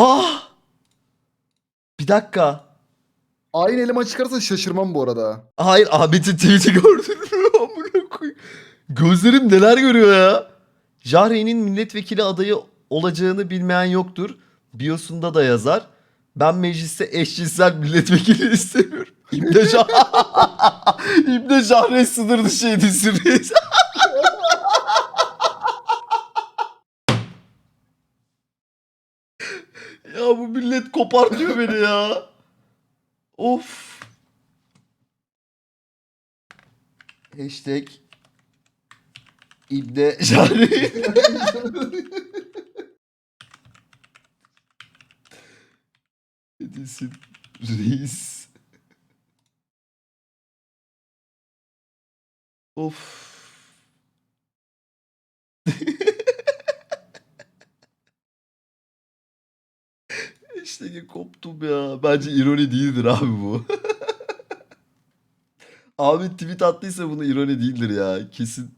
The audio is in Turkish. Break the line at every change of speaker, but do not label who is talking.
Ah! Bir dakika.
Aynı eleman çıkarsa şaşırmam bu arada.
Hayır Ahmet'in tweet'i gördün mü? Amına koyayım. Gözlerim neler görüyor ya. Jahre'nin milletvekili adayı olacağını bilmeyen yoktur. Biosunda da yazar. Ben mecliste eşcinsel milletvekili istemiyorum. İbne, Jah İbne Jahre sınır dışıydı sürreyi. ya millet kopartıyor beni ya. Of. Hashtag İbne Jahre. Edilsin reis. Of. Hashtag'e koptum ya. Bence ironi değildir abi bu. Ahmet tweet attıysa bunu ironi değildir ya. Kesin